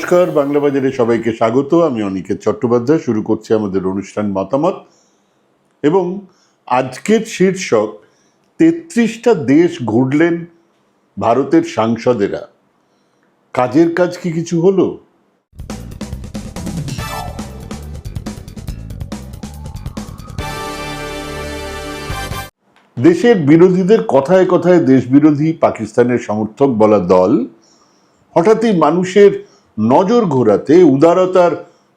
নমস্কার, বাংলা বাজারে সবাইকে স্বাগত। আমি অনিকেত চট্টোপাধ্যায়, শুরু করছি আমাদের অনুষ্ঠান মতামত। এবং আজকের শীর্ষক, তেত্রিশটা দেশ ঘুরলেন ভারতের সাংসদেরা। কাজের কাজ কি কিছু হলো? দেশের বিরোধীদের কথায় কথায় দেশ বিরোধী পাকিস্তানের সমর্থক বলা দল, হঠাৎই মানুষের নজর ঘোরাতে উদারতার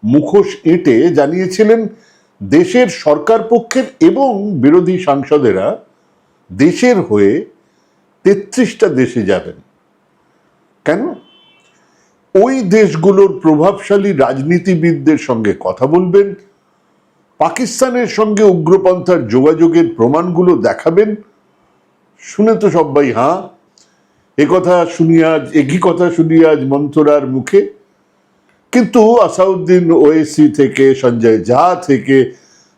মুখোশ এঁটে জানিয়েছিলেন দেশের সরকার পক্ষের এবং বিরোধী সাংসদেরা, দেশের হয়ে তেত্রিশটা দেশে যাবেন। কেন? ওই দেশগুলোর প্রভাবশালী রাজনীতিবিদদের সঙ্গে কথা বলবেন, পাকিস্তানের সঙ্গে উগ্রপন্থার যোগাযোগের প্রমাণগুলো দেখাবেন। শুনে তো সবাই, হাঁ কথা শুনি আজ একই কথা শুনি আজ মন্থরার মুখে? কিন্তু আসাউদ্দিন ওয়েসি থেকে, সঞ্জয় ঝা থেকে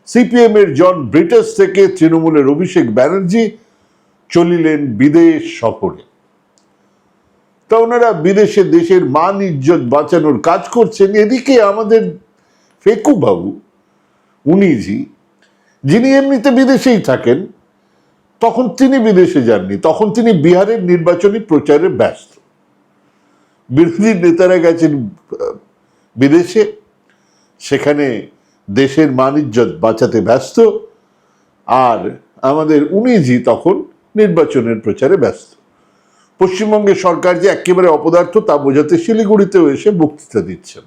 সিপিএম এর জন ব্রিটাস থেকে তৃণমূলের অভিষেক ব্যানার্জি চলিলেন বিদেশ সফরে। তা ওনারা বিদেশে দেশের মান, ইজ্জত বাঁচানোর কাজ করছেন। এদিকে আমাদের ফেকু বাবু উনিজি যিনি এমনিতে বিদেশেই থাকেন তখন তিনি বিদেশে যাননি, তখন তিনি বিহারের নির্বাচনী প্রচারে ব্যস্ত। বিরোধী নেতারা গেছেন বিদেশে, সেখানে দেশের মানিজ্যত বাঁচাতে ব্যস্ত, আর আমাদের উনিজি তখন নির্বাচনের প্রচারে ব্যস্ত। পশ্চিমবঙ্গের সরকার যে একেবারে অপদার্থ তা বোঝাতে শিলিগুড়িতেও এসে বক্তৃতা দিচ্ছেন।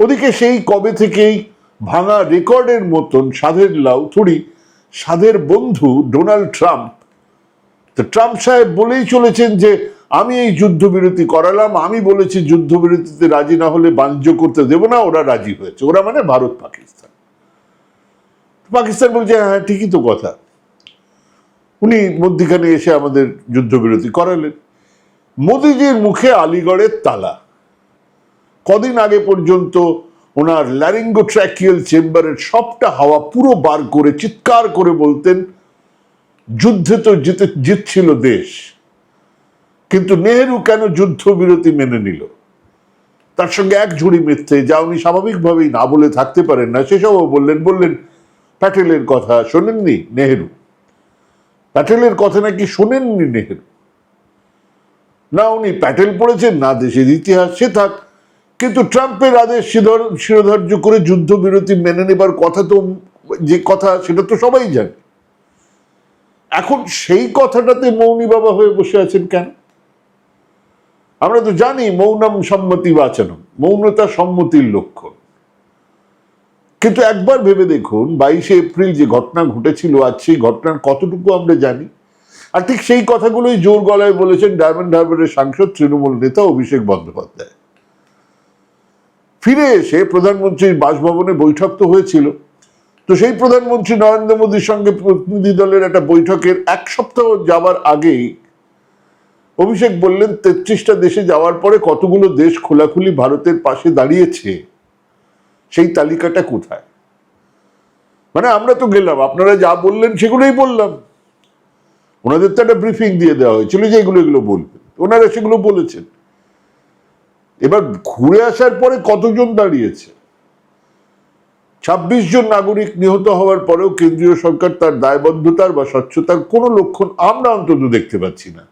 ওদিকে সেই কবে থেকেই ভাঙা রেকর্ডের মতন সাধের লাউ থুড়ি সাধের বন্ধু ডোনাল্ড ট্রাম্প। তো ট্রাম্প সাহেব বলেই চলেছেন যে, আমি এই যুদ্ধবিরতি করালাম, আমি বলেছি যুদ্ধবিরতিতে রাজি না হলে বাণিজ্য করতে দেব না, ওরা রাজি হয়েছে। ওরা মানে ভারত, পাকিস্তান। পাকিস্তান বলছে হ্যাঁ ঠিকই তো কথা। উনি মধ্যিখানে এসে আমাদের যুদ্ধবিরতি করালেন। মোদিজির মুখে আলিগড়ের তালা। কদিন আগে পর্যন্ত ওনার ল্যারিঙ্গোট্র্যাকিয়াল চেম্বারের সবটা হাওয়া পুরো বার করে, চিৎকার করে বলতেন, যুদ্ধে তো জিতে, জিতছিল দেশ, কিন্তু নেহেরু কেন যুদ্ধবিরতি মেনে নিল? তার সঙ্গে এক ঝুড়ি মিথ্যে, যা উনি স্বাভাবিকভাবেই না বলে থাকতে পারেন না, সেসবও বললেন বললেন, প্যাটেলের কথা শোনেননি নেহেরু? প্যাটেলের কথা নাকি শোনেননি নেহেরু? না, উনি প্যাটেল পড়েছেন, না দেশের ইতিহাস, সে থাক কিন্তু ট্রাম্পের আদেশ শিরোধ- শিরোধার্য করে যুদ্ধবিরতি মেনে নেবার কথা তো যে কথা, সেটা তো সবাই জানে। এখন সেই কথাটাতে মৌনী বাবা হয়ে বসে আছেন কেন? আমরা তো জানি মৌনম সম্মতি বাঁচানো, মৌনতা সম্মতির লক্ষণ। কিন্তু একবার ভেবে দেখুন, বাইশে এপ্রিল যে ঘটনা ঘটেছিল, আজ সেই ঘটনার কতটুকু আমরা জানি? আর ঠিক সেই কথাগুলোই জোর গলায় বলেছেন ডায়মন্ড হারবারের সাংসদ তৃণমূল নেতা অভিষেক বন্দ্যোপাধ্যায়। ফিরে এসে প্রধানমন্ত্রীর বাসভবনে বৈঠক তো হয়েছিল। তো সেই প্রধানমন্ত্রী নরেন্দ্র মোদীর সঙ্গে প্রতিনিধি দলের একটা বৈঠকের এক সপ্তাহ যাওয়ার আগেই অভিষেক বললেন, তেত্রিশটা দেশে যাওয়ার পরে কতগুলো দেশ খোলাখুলি ভারতের পাশে দাঁড়িয়েছে, সেই তালিকাটা কোথায়? মানে আমরা তো গেলাম, আপনারা যা বললেন সেগুলোই বললাম। ওনাদের তো একটা ব্রিফিং দিয়ে দেওয়া হয়েছিল যে এগুলো এগুলো বলবেন। ওনারা সেগুলো বলেছেন। এবার ঘুরে আসার পরে কতজন দাঁড়িয়েছে? ছাব্বিশ জন নাগরিক নিহত হওয়ার পরেও কেন্দ্রীয় সরকার তার দায়বদ্ধতার বা স্বচ্ছতার কোনো লক্ষণ আমরা অন্তত দেখতে পাচ্ছি না।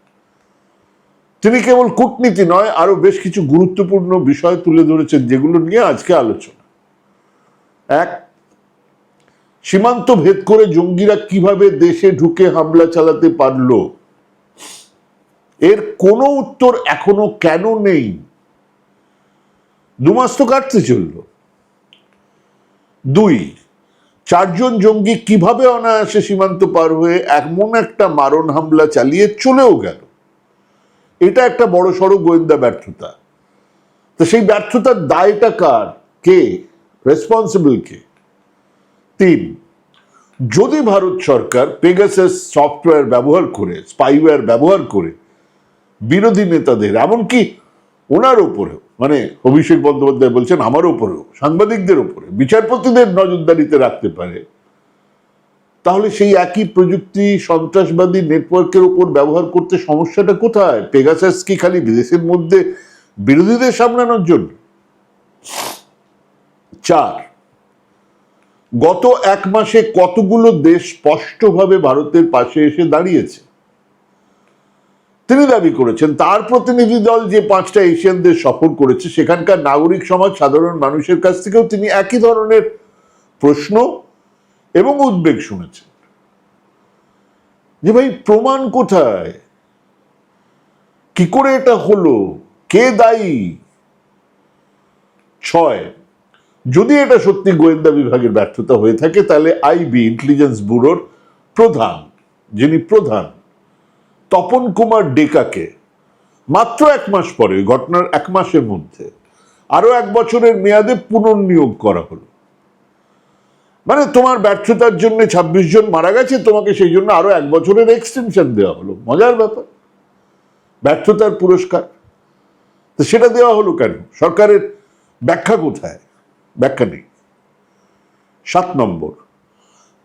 তিনি কেবল কূটনীতি নয় আরও বেশ কিছু গুরুত্বপূর্ণ বিষয় তুলে ধরেছেন যেগুলো নিয়ে আজকে আলোচনা। এক, সীমান্ত ভেদ করে জঙ্গিরা কীভাবে দেশে ঢুকে হামলা চালাতে পারল? এর কোনো উত্তর এখনও কেন নেই? দু মাস তো কাটতে চলল। দুই, চারজন জঙ্গি কীভাবে অনায়াসে সীমান্ত পার হয়ে এমন একটা মারণ হামলা চালিয়ে চলেও গেল? এটা একটা বড় সড়ো গোয়েন্দা ব্যর্থতা। তো সেই ব্যর্থতার দায়টা কার? কে? রেসপন্সিবল কে? তিন, যদি ভারত সরকার পেগাসাস সফটওয়্যার ব্যবহার করে স্পাইওয়্যার ব্যবহার করে বিরোধী নেতাদের, এমনকি ওনার ওপরেও মানে অভিষেক বন্দ্যোপাধ্যায় বলছেন, আমার ওপরেও সাংবাদিকদের ওপরে বিচারপতিদের নজরদারিতে রাখতে পারে। তাহলে সেই একই প্রযুক্তি সন্ত্রাসবাদী নেটওয়ার্কের উপর ব্যবহার করতে সমস্যাটা কোথায়? পেগাসাস কি খালি বিদেশের মধ্যে বিরোধীদের সামলানোর জন্য? চার, গত এক মাসে কতগুলো দেশ স্পষ্টভাবে ভারতের পাশে এসে দাঁড়িয়েছে? তিনি দাবি করেছেন, তার প্রতিনিধি দল যে পাঁচটা এশিয়ান দেশ সফর করেছে, সেখানকার নাগরিক সমাজ সাধারণ মানুষের কাছ থেকেও তিনি একই ধরনের প্রশ্ন এবং উদ্বেগ শুনেছেন। যে ভাই, প্রমাণ কোথায়? কি করে এটা হলো? কে দায়ী? ছয়, যদি এটা সত্যি গোয়েন্দা বিভাগের ব্যর্থতা হয়ে থাকে, তাহলে আইবি ইন্টেলিজেন্স ব্যুরোর প্রধান, যিনি প্রধান তপন কুমার ডেকাকে মাত্র এক মাস পরে ঘটনার এক মাসের মধ্যে আরও এক বছরের মেয়াদে পুনর্নিয়োগ করা হলো। মানে তোমার ব্যর্থতার জন্য ছাব্বিশ জন মারা গেছে, তোমাকে সেই জন্য আরও এক বছরের এক্সটেনশন দেওয়া হলো। মজার ব্যাপার। ব্যর্থতার পুরস্কার। তো সেটা দেওয়া হলো কেন? সরকারের ব্যাখ্যা কোথায়? ব্যাখ্যা নেই। সাত নম্বর।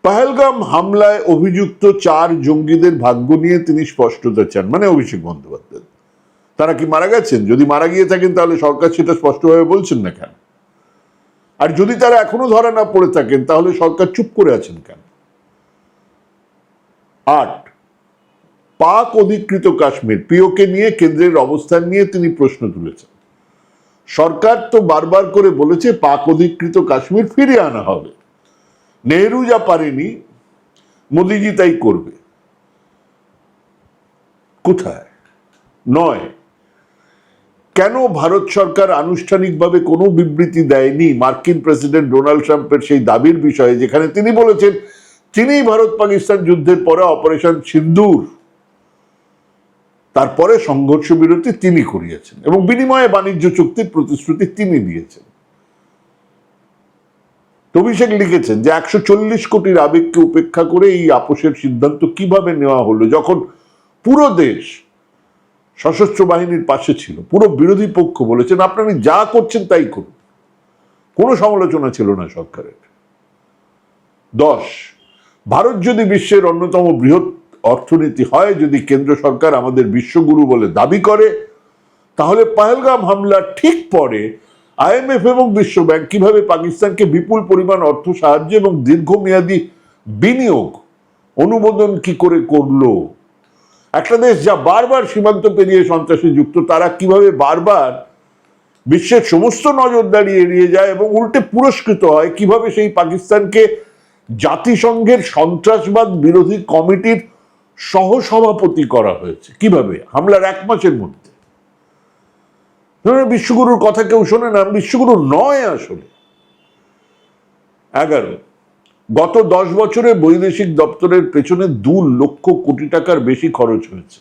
পাহেলগাম হামলায় অভিযুক্ত চার জঙ্গিদের ভাগ্য নিয়ে তিনি স্পষ্টতা চান। মানে অভিষেক বন্দ্যোপাধ্যায়। তারা কি মারা গেছেন? যদি মারা গিয়ে থাকেন, তাহলে সরকার সেটা স্পষ্টভাবে বলছেন না কেন? আর যদি তারা এখনও ধরা না পড়ে থাকেন, তাহলে সরকার চুপ করে আছেন কেন? আট, পাক অধিকৃত কাশ্মীর। পিওকে নিয়ে কেন্দ্রের অবস্থান নিয়ে তিনি প্রশ্ন তুলেছেন। সরকার তো বারবার করে বলেছে, পাক অধিকৃত কাশ্মীর ফিরিয়ে আনা হবে। নেহরু যা পারেনি, মোদিজি তাই করবে। কোথায়? নয়। কেন ভারত সরকার আনুষ্ঠানিকভাবে কোনো বিবৃতি দেয়নি মার্কিন প্রেসিডেন্ট ডোনাল্ড ট্রাম্পের সেই দাবির বিষয়ে, যেখানে তিনি বলেছেন, তিনিই ভারত পাকিস্তান যুদ্ধের পরে অপারেশন সিন্দুর, তারপরে সংঘর্ষ বিরতি তিনি করিয়েছেন এবং বিনিময়ে বাণিজ্য চুক্তির প্রতিশ্রুতি তিনি দিয়েছেন। অভিষেক লিখেছেন যে একশো চল্লিশ কোটির আবেগকে উপেক্ষা করে এই আপোষের সিদ্ধান্ত কীভাবে নেওয়া হলো? যখন পুরো দেশ সশস্ত্র বাহিনীর পাশে ছিল, পুরো বিরোধী পক্ষ বলেছেন, আপনারা যা করছেন তাই করুন। কোনো সমালোচনা ছিল না সরকারের। দশ, ভারত যদি বিশ্বের অন্যতম বৃহৎ অর্থনীতি হয়, যদি কেন্দ্র সরকার আমাদের বিশ্বগুরু বলে দাবি করে, তাহলে পাহেলগাম হামলার ঠিক পরে আইএমএফ এবং বিশ্বব্যাংক কীভাবে পাকিস্তানকে বিপুল পরিমাণ অর্থ, সাহায্য এবং দীর্ঘমেয়াদী বিনিয়োগ অনুমোদন কি করে করল? একটা দেশ যা বারবার সীমান্ত পেরিয়ে সন্ত্রাসী যুক্ত, তারা কীভাবে বারবার বিশ্বের সমস্ত নজরদারি এড়িয়ে যায় এবং উল্টে পুরস্কৃত হয়, কীভাবে সেই পাকিস্তানকে জাতিসংঘের সন্ত্রাসবাদ বিরোধী কমিটির সহসভাপতি করা হয়েছে? কীভাবে? হামলার এক মাসের মধ্যে। ধরুন বিশ্বগুরুর কথা কেউ শোনে না, বিশ্বগুরু নয় আসলে। এগারো, গত দশ বছরে বৈদেশিক দপ্তরের পেছনে দু লক্ষ কোটি টাকার বেশি খরচ হয়েছে।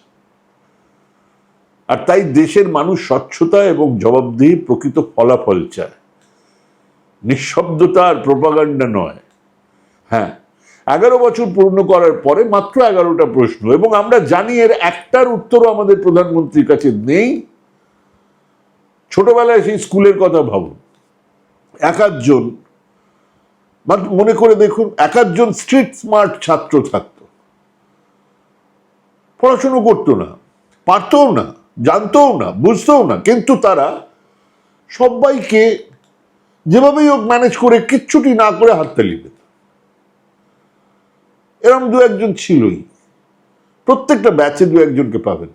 আর তাই দেশের মানুষ স্বচ্ছতা এবং জবাবদিহি প্রকৃত ফলাফল চায়। নিঃশব্দতা আর প্রপাগান্ডা নয়। হ্যাঁ এগারো বছর পূর্ণ করার পরে মাত্র এগারোটা প্রশ্ন, এবং আমরা জানি এর একটার উত্তরও আমাদের প্রধানমন্ত্রীর কাছে নেই। ছোটবেলায় সেই স্কুলের কথা ভাবুন এক আধজন বা মনে করে দেখুন এক আধজন স্ট্রিট স্মার্ট ছাত্র থাকতো। পড়াশুনো করতো না, পারতও না, জানতও না, বুঝতেও না, কিন্তু তারা সবাইকে যেভাবেই হোক ম্যানেজ করে কিচ্ছুটি না করে হাততালি পেত এরম দু একজন ছিলই। প্রত্যেকটা ব্যাচে দু একজনকে পাবেন।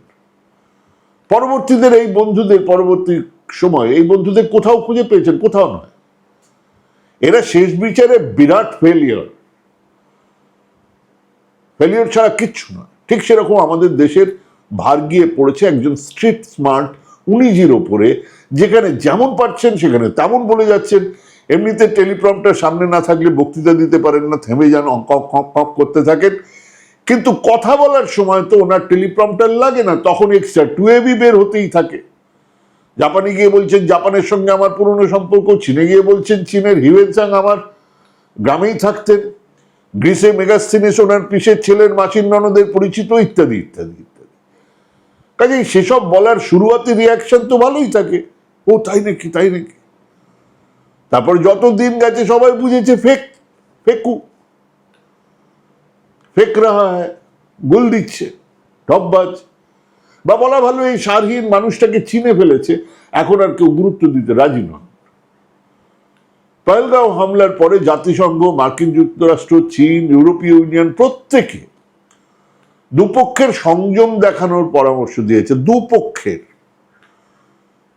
পরবর্তীদের এই বন্ধুদের, পরবর্তী সময় এই বন্ধুদের কোথাও খুঁজে পেয়েছেন, কোথাও নয়। এরা শেষ বিচারে বিরাট ফেলিয়র ফেলিয়র ছাড়া কিচ্ছু নয়। ঠিক সেরকম আমাদের দেশের ভার গিয়ে পড়েছে একজন স্ট্রিট স্মার্ট উনিজির ওপরে, যেখানে যেমন পারছেন সেখানে তেমন বলে যাচ্ছেন। এমনিতে টেলিপ্রমটার সামনে না থাকলে বক্তৃতা দিতে পারেন না, থেমে যান অঙ্ক করতে থাকেন। কিন্তু কথা বলার সময় তো ওনার টেলিপ্রমটার লাগে না, তখন এক্সট্রা টু এবি বের হতেই থাকে। জাপানে গিয়ে বলছেন, জাপানের সঙ্গে আমার পুরনো সম্পর্ক, চীনে গিয়ে বলছেন, চীনের হিউয়েনসাং আমার গ্রামেই থাকতেন। গ্রিসে মেগাস্থিনিস ওনার পিসের ছেলের মাসির ননদের পরিচিত, ইত্যাদি ইত্যাদি ইত্যাদি। কাজেই সেসব বলার শুরুয়াতি রিয়াকশন তো ভালোই থাকে। ও, তাই নাকি তাই নাকি? তারপর যত দিন গেছে সবাই বুঝেছে, ফেক, ফেকু, ফেক রাহা হ্যায়, গুল দিচ্ছে টপবাজ বা বলা ভালো এই সারহীন মানুষটাকে চিনে ফেলেছে, এখন আর কেউ গুরুত্ব দিতে রাজি নন পয়েলগাঁও হামলার পরে জাতিসংঘ, মার্কিন যুক্তরাষ্ট্র, চীন, ইউরোপীয় ইউনিয়ন প্রত্যেকে দুপক্ষের সংযম দেখানোর পরামর্শ দিয়েছে, দুপক্ষের।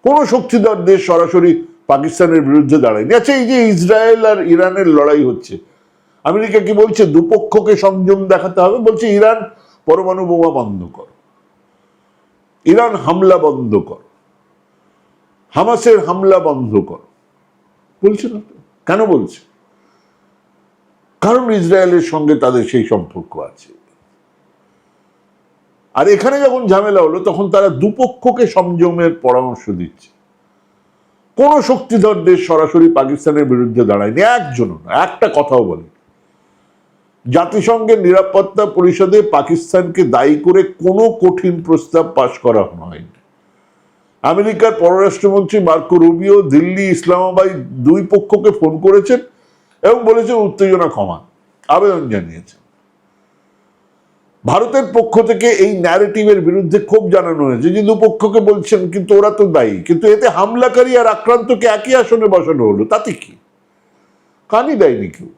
কোন শক্তিধর দেশ সরাসরি পাকিস্তানের বিরুদ্ধে দাঁড়ায়নি। আচ্ছা এই যে ইসরায়েল আর ইরানের লড়াই হচ্ছে, আমেরিকা কি বলছে দুপক্ষকে সংযম দেখাতে হবে? বলছে ইরান পরমাণু বোমা বন্ধ কর। ইরান হামলা বন্ধ কর। হামাসের হামলা বন্ধ কর। বলছে না কেন বলছে? কারণ ইসরায়েলের সঙ্গে তাদের সেই সম্পর্ক আছে। আর এখানে যখন ঝামেলা হলো, তখন তারা দুপক্ষকে সংযমের পরামর্শ দিচ্ছে। কোন শক্তিধর দেশ সরাসরি পাকিস্তানের বিরুদ্ধে দাঁড়ায়নি, একজনও একটা কথাও বলে জাতিসংঘের নিরাপত্তা পরিষদে পাকিস্তানকে দায়ী করে কোনো কঠিন প্রস্তাব পাশ করা হয়নি। আমেরিকার পররাষ্ট্রমন্ত্রী মার্কো রুবিও দিল্লি, ইসলামাবাদ দুই পক্ষকে ফোন করেছেন এবং বলেছেন উত্তেজনা ক্ষমা আবেদন জানিয়েছেন। ভারতের পক্ষ থেকে এই ন্যারেটিভের বিরুদ্ধে ক্ষোভ জানানো হয়েছে। যে দুপক্ষকে বলছেন, কিন্তু ওরা তো দায়ী, কিন্তু এতে হামলাকারী আর আক্রান্তকে একই আসনে বসানো হলো, তাতে কি? কানই দেয়নি কেউ।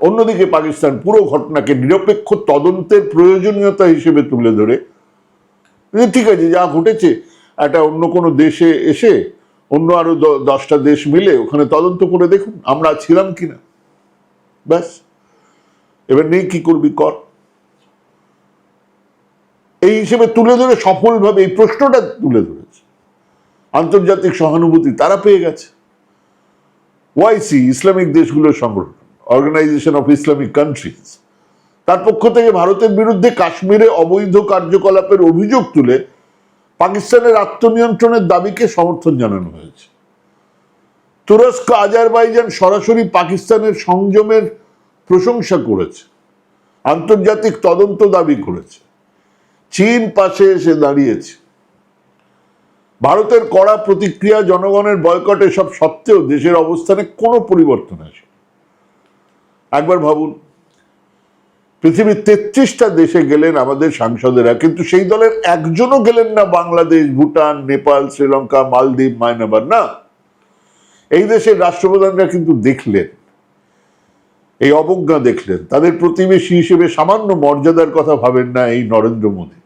অন্যদিকে পাকিস্তান পুরো ঘটনাকে নিরপেক্ষ তদন্তের প্রয়োজনীয়তা হিসেবে তুলে ধরে। ঠিক আছে, যা ঘটেছে, একটা অন্য কোনো দেশে এসে অন্য আরও দ- দশটা দেশ মিলে ওখানে তদন্ত করে দেখুন, আমরা ছিলাম কিনা। ব্যাস। এবার নেই কি করবি, কর। এই হিসেবে তুলে ধরে সফলভাবে, এই প্রশ্নটা তুলে ধরেছে। আন্তর্জাতিক সহানুভূতি তারা পেয়ে গেছে। ওয়াইসি, ইসলামিক দেশগুলোর সংগঠন। অর্গানাইজেশন অফ ইসলামিক কান্ট্রিজ তার পক্ষ থেকে ভারতের বিরুদ্ধে কাশ্মীরে অবৈধ কার্যকলাপের অভিযোগ তুলে পাকিস্তানের আত্মনিয়ন্ত্রণের দাবিকে সমর্থন জানানো হয়েছে। তুরস্ক, আজারবাইজান সরাসরি পাকিস্তানের সংযমের প্রশংসা করেছে। আন্তর্জাতিক তদন্ত দাবি করেছে। চীন পাশে এসে দাঁড়িয়েছে। ভারতের কড়া প্রতিক্রিয়া জনগণের বয়কটে সব সত্ত্বেও দেশের অবস্থানে কোনো পরিবর্তন আসে একবার ভাবুন, পৃথিবীর তেত্রিশটা দেশে গেলেন আমাদের সাংসদেরা, কিন্তু সেই দলের একজনও গেলেন না বাংলাদেশ, ভুটান, নেপাল, শ্রীলঙ্কা, মালদ্বীপ, মায়ানমার, না। এই দেশের রাষ্ট্রপ্রধানরা কিন্তু দেখলেন, এই অবজ্ঞা দেখলেন, তাদের প্রতিবেশী হিসেবে সামান্য মর্যাদার কথা ভাবেন না এই নরেন্দ্র মোদী।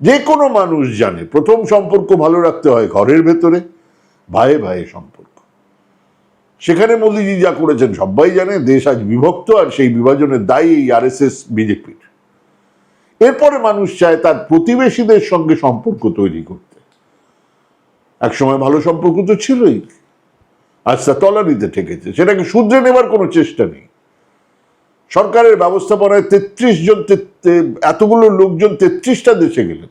যে কোনো মানুষ জানে, প্রথম সম্পর্ক ভালো রাখতে হয় ঘরের ভেতরে ভাইয়ে ভাইয়ে সম্পর্ক। সেখানে মোদীজি যা করেছেন, সবাই জানে দেশ আজ বিভক্ত আর সেই বিভাজনের দায়ী এই আর এস এস বিজেপির। এরপরে মানুষ চায় তার প্রতিবেশীদের সঙ্গে সম্পর্ক তৈরি করতে। একসময় ভালো সম্পর্ক তো ছিলই, আজ তা তলানিতে ঠেকেছে, সেটাকে শুধরে নেবার কোনো চেষ্টা নেই। সরকারের ব্যবস্থাপনায় তেত্রিশ জন এতগুলো লোকজন তেত্রিশটা দেশে গেলেন।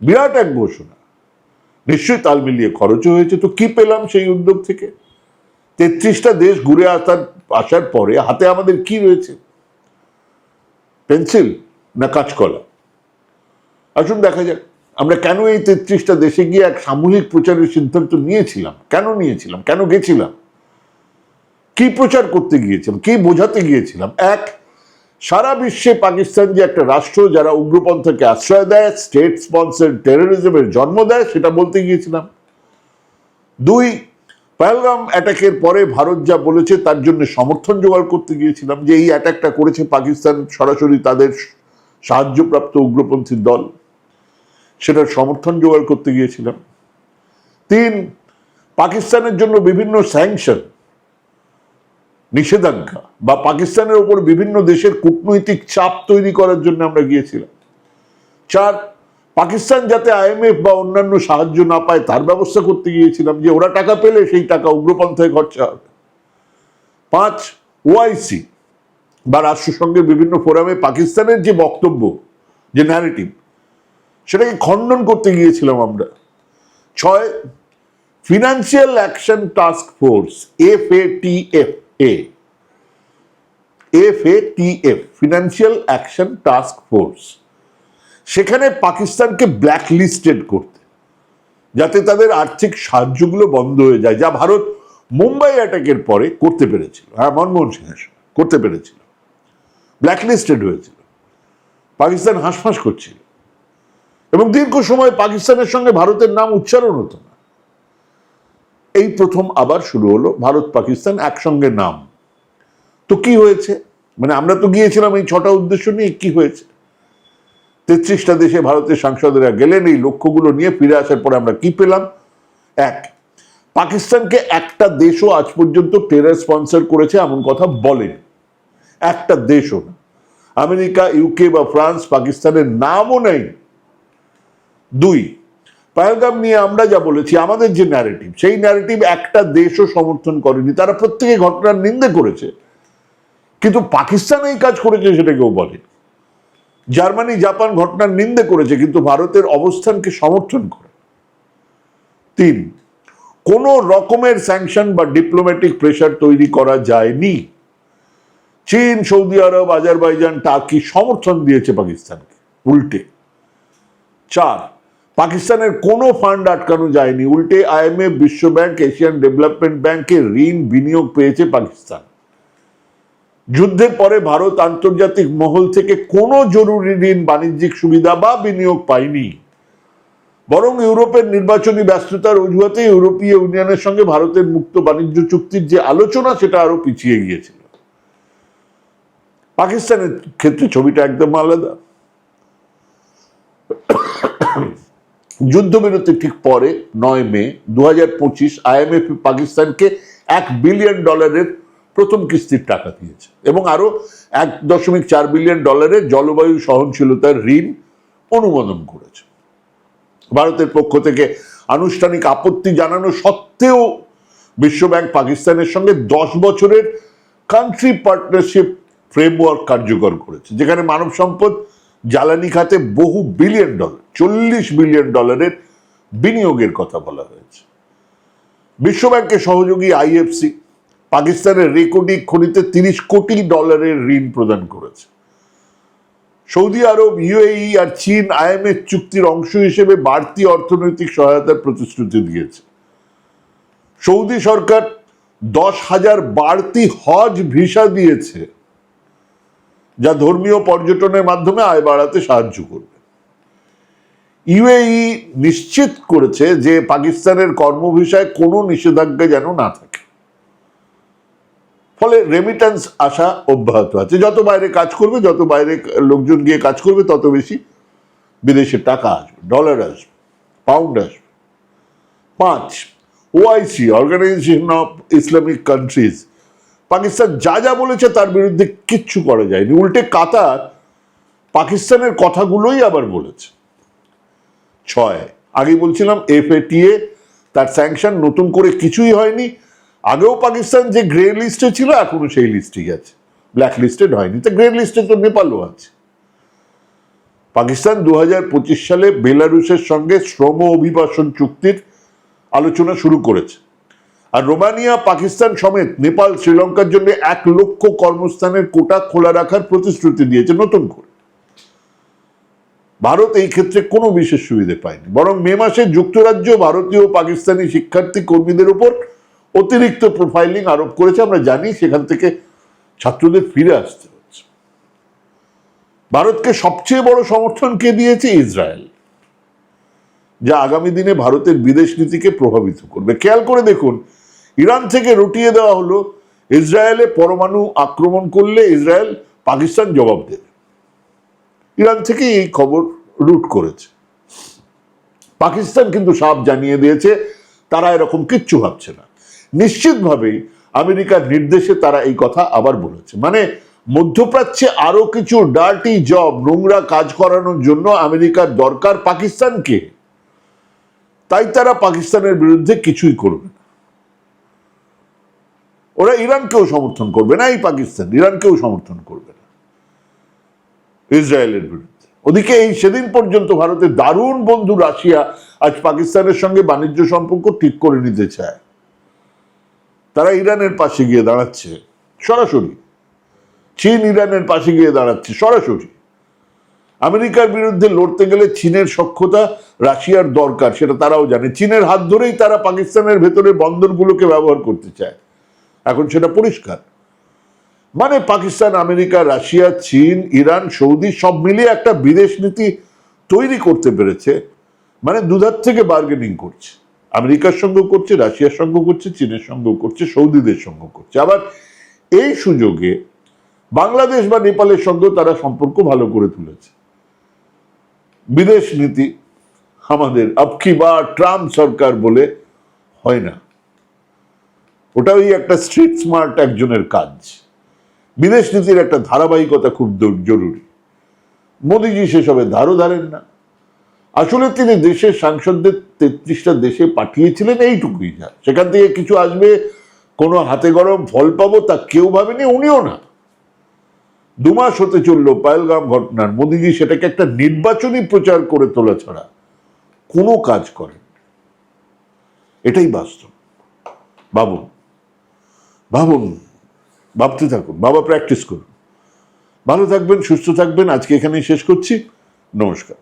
বিরাট এক ঘোষণা। নিশ্চয়ই তাল মিলিয়ে খরচও হয়েছে, তো কি পেলাম সেই উদ্যোগ থেকে? তেত্রিশটা দেশ ঘুরে আসার আসার পরে হাতে আমাদের কি রয়েছে? পেন্সিল না কাঁচকলা? আসুন দেখা যাক, আমরা কেন এই তেত্রিশটা দেশে গিয়ে এক সামূহিক প্রচারের সিদ্ধান্ত নিয়েছিলাম? কেন নিয়েছিলাম? কেন গেছিলাম? কি প্রচার করতে গিয়েছিলাম? কি বোঝাতে গিয়েছিলাম? এক, সারা বিশ্বে পাকিস্তান যে একটা রাষ্ট্র যারা উগ্রপন্থাকে আশ্রয় দেয় স্টেট স্পন্সর টেরোরিজমের জন্ম দেয়, সেটা বলতে গিয়েছিলাম। দুই পহেলগাম অ্যাটাকের পরে ভারত যা বলেছে, তার জন্য সমর্থন জোগাড় করতে গিয়েছিলাম যে এই অ্যাটাকটা করেছে পাকিস্তান, সরাসরি তাদের সাহায্যপ্রাপ্ত উগ্রপন্থী দল। সেটার সমর্থন জোগাড় করতে গিয়েছিলাম। তিন, পাকিস্তানের জন্য বিভিন্ন স্যাংশন, নিষেধাজ্ঞা বা পাকিস্তানের ওপর বিভিন্ন দেশের কূটনৈতিক চাপ তৈরি করার জন্য আমরা গিয়েছিলাম। চার পাকিস্তান যাতে আইএমএফ বা অন্যান্য সাহায্য না পায়, তার ব্যবস্থা করতে গিয়েছিলাম যে ওরা টাকা পেলে সেই টাকা উগ্রপন্থায় খরচা হবে। পাঁচ, ওআইসি বা রাষ্ট্রসংঘের বিভিন্ন ফোরামে পাকিস্তানের যে বক্তব্য, যে ন্যারেটিভ সেটাকে খণ্ডন করতে গিয়েছিলাম আমরা। ছয় financial action task force F A T F A F A T F financial action task force সেখানে পাকিস্তানকে ব্ল্যাকলিস্টেড করতে, যাতে তাদের আর্থিক সাহায্যগুলো বন্ধ হয়ে যায়, যা ভারত মুম্বাই অ্যাটাকের পরে করতে পেরেছিল। হ্যাঁ মনমোহন সিংহের করতে পেরেছিল। ব্ল্যাকলিস্টেড হয়েছিল। পাকিস্তান হাঁসফাঁস করছিল। এবং দীর্ঘ সময় পাকিস্তানের সঙ্গে ভারতের নাম উচ্চারণ হতো না। এই প্রথম আবার শুরু হলো ভারত পাকিস্তান একসঙ্গে নাম। তো কি হয়েছে? মানে আমরা তো গিয়েছিলাম এই ছটা উদ্দেশ্য নিয়ে, কি হয়েছে? তেত্রিশটা দেশে ভারতের সাংসদেরা গেলেন, এই লক্ষ্যগুলো নিয়ে ফিরে আসার পরে আমরা কি পেলাম? এক, পাকিস্তানকে একটা দেশও আজ পর্যন্ত টেরার স্পন্সর করেছে এমন কথা বলেন। একটা দেশও না। আমেরিকা ইউকে বা ফ্রান্স পাকিস্তানের নামও নেই। দুই পায়গাম নিয়ে আমরা যা বলেছি, আমাদের যে ন্যারেটিভ সেই ন্যারেটিভ একটা দেশও সমর্থন করেনি। তারা প্রত্যেকে ঘটনার নিন্দে করেছে। কিন্তু পাকিস্তান এই কাজ করেছে সেটা কেউ বলে জার্মানি, জাপান ঘটনার নিন্দে করেছে, কিন্তু ভারতের অবস্থানকে সমর্থন করে। তিন, কোন রকমের স্যাংশন বা ডিপ্লোম্যাটিক প্রেশার তৈরি করা যায়নি। চীন, সৌদি আরব, আজারবাইজান, টার্কি সমর্থন দিয়েছে পাকিস্তানকে, উল্টে। চার, পাকিস্তানের কোনো ফান্ড আটকানো যায়নি, উল্টে আইএমএফ বিশ্ব ব্যাংক এশিয়ান ডেভেলপমেন্ট ব্যাংকে ঋণ বিনিয়োগ পেয়েছে পাকিস্তান। যুদ্ধের পরে ভারত আন্তর্জাতিক মহল থেকে কোনো জরুরি ঋণ, বাণিজ্যিক সুবিধা বা বিনিয়োগ পায়নি। বরং ইউরোপের নির্বাচনী ব্যস্ততার অজুহাতে ইউরোপীয় ইউনিয়নের সঙ্গে ভারতের মুক্ত বাণিজ্য চুক্তির যে আলোচনা, সেটা আরও পিছিয়ে গিয়েছিল। পাকিস্তানের ক্ষেত্রে ছবিটা একদম আলাদা। যুদ্ধবিরতির ঠিক পরে, নয় মে দু হাজার পঁচিশ আইএমএফ পাকিস্তানকে এক বিলিয়ন ডলারের প্রথম কিস্তির টাকা দিয়েছে। এবং আরও এক দশমিক চার বিলিয়ন ডলারের জলবায়ু সহনশীলতার ঋণ অনুমোদন করেছে। ভারতের পক্ষ থেকে আনুষ্ঠানিক আপত্তি জানানো সত্ত্বেও বিশ্বব্যাংক পাকিস্তানের সঙ্গে দশ বছরের কান্ট্রি পার্টনারশিপ ফ্রেমওয়ার্ক কার্যকর করেছে, যেখানে মানব সম্পদ জ্বালানি খাতে বহু বিলিয়ন ডলার, চল্লিশ বিলিয়ন ডলারের বিনিয়োগের কথা বলা হয়েছে। বিশ্বব্যাংকের সহযোগী আইএফসি পাকিস্তানের রেকর্ডিং খনিতে তিরিশ কোটি ডলারের ঋণ প্রদান করেছে। সৌদি আরব, ইউএই আর চীন আইএমএফ চুক্তির অংশ হিসেবে বাড়তি অর্থনৈতিক সহায়তার প্রতিশ্রুতি দিয়েছে। সৌদি সরকার দশ হাজার বাড়তি হজ ভিসা দিয়েছে, যা ধর্মীয় পর্যটনের মাধ্যমে আয় বাড়াতে সাহায্য করবে। ইউএই নিশ্চিত করেছে যে পাকিস্তানের কর্মভিসায় কোনো নিষেধাজ্ঞা যেন না থাকে। ফলে রেমিটেন্স আসা অব্যাহত আছে। যত বাইরে কাজ করবে, যত বাইরে লোকজন গিয়ে কাজ করবে, তত বেশি বিদেশে টাকা আসবে ডলার আসবে পাউন্ড আসবে। পাঁচ OIC organisation of Islamic countries Pakistan যা যা বলেছে তার বিরুদ্ধে কিচ্ছু করা যায়নি। উল্টে কাতার পাকিস্তানের কথাগুলোই আবার বলেছে। ছয়, আগে বলছিলাম এফএটিএ তার স্যাংশন নতুন করে কিছুই হয়নি। আগেও পাকিস্তান যে গ্রে লিস্টে ছিল, এখনও সেই লিস্টেই আছে। ব্ল্যাক লিস্টেড হয়নি। তো গ্রে লিস্টে তো নেপালও আছে। পাকিস্তান দু হাজার পঁচিশ সালে বেলারুসের সঙ্গে শ্রম অভিবাসন চুক্তির আলোচনা শুরু করেছে। আর রোমানিয়া, পাকিস্তান সমেত নেপাল, শ্রীলঙ্কার জন্য এক লক্ষ কর্মস্থানের কোটা খোলা রাখার প্রতিশ্রুতি দিয়েছে নতুন করে। ভারত এই ক্ষেত্রে কোনো বিশেষ সুবিধে পায়নি। বরং মে মাসে যুক্তরাজ্য, ভারতীয় পাকিস্তানি শিক্ষার্থী কর্মীদের উপর অতিরিক্ত প্রোফাইলিং আরোপ করেছে, আমরা জানি সেখান থেকে ছাত্রদের ফিরে আসতে হচ্ছে। ভারতকে সবচেয়ে বড় সমর্থন কে দিয়েছে? ইসরায়েল, যা আগামী দিনে ভারতের বিদেশ নীতিকে প্রভাবিত করবে। খেয়াল করে দেখুন, ইরান থেকে রটিয়ে দেওয়া হলো, ইসরায়েলে পরমাণু আক্রমণ করলে ইসরায়েল পাকিস্তান জবাব দেবে। ইরান থেকে এই খবর রুট করেছে। পাকিস্তান কিন্তু সাপ জানিয়ে দিয়েছে, তারা এরকম কিচ্ছু ভাবছে না। নিশ্চিতভাবেই আমেরিকার নির্দেশে তারা এই কথা আবার বলেছে। মানে মধ্যপ্রাচ্যে আরও কিছু ডার্টি জব নোংরা কাজ করানোর জন্য আমেরিকার দরকার পাকিস্তানকে। তাই তারা পাকিস্তানের বিরুদ্ধে কিছুই করবে না। ওরা ইরানকেও সমর্থন করবে না, এই পাকিস্তান ইরানকেও সমর্থন করবে না। ইসরায়েলের বিরুদ্ধে। ওদিকে এই সেদিন পর্যন্ত ভারতের দারুণ বন্ধু রাশিয়া আজ পাকিস্তানের সঙ্গে বাণিজ্য সম্পর্ক ঠিক করে নিতে চায়। তারা ইরানের পাশে গিয়ে দাঁড়াচ্ছে, সরাসরি। চীন ইরানের পাশে গিয়ে দাঁড়াচ্ছে, সরাসরি। আমেরিকার বিরুদ্ধে লড়তে গেলে চীনের সক্ষতা রাশিয়ার দরকার, সেটা তারাও জানে। চীনের হাত ধরেই তারা পাকিস্তানের ভেতরে বন্দরগুলোকে ব্যবহার করতে চায়। এখন সেটা পরিষ্কার। মানে পাকিস্তান, আমেরিকা, রাশিয়া, চীন, ইরান, সৌদি সব মিলিয়ে একটা বিদেশ নীতি তৈরি করতে পেরেছে মানে দুধার থেকে বার্গেনিং করছে। আমেরিকার সঙ্গেও করছে, রাশিয়ার সঙ্গেও করছে, চীনের সঙ্গেও করছে, সৌদিদের সঙ্গেও করছে। আবার এই সুযোগে বাংলাদেশ বা নেপালের সঙ্গেও তারা সম্পর্ক ভালো করে তুলেছে। বিদেশ নীতি আমাদের আবকি বা ট্রাম্প সরকার বলে হয় না। ওটা ওই একটা স্ট্রিট স্মার্ট একজনের কাজ। বিদেশ নীতির একটা ধারাবাহিকতা খুব জরুরি। মোদিজি সেসবে ধারও ধারেন না। আসলে তিনি দেশের সাংসদদের তেত্রিশটা দেশে পাঠিয়েছিলেন এইটুকুই যা। সেখান থেকে কিছু আসবে, কোনো হাতে গরম ফল পাবো তা কেউ ভাবেনি, উনিও না। দু মাস হতে চলল, পায়েলগাম ঘটনার। মোদিজি সেটাকে একটা নির্বাচনী প্রচার করে তোলা ছাড়া কোনো কাজ করেন। এটাই বাস্তব। ভাবুন ভাবুন, ভাবতে থাকুন বাবা প্র্যাকটিস করুন। ভালো থাকবেন, সুস্থ থাকবেন, আজকে এখানেই শেষ করছি। নমস্কার।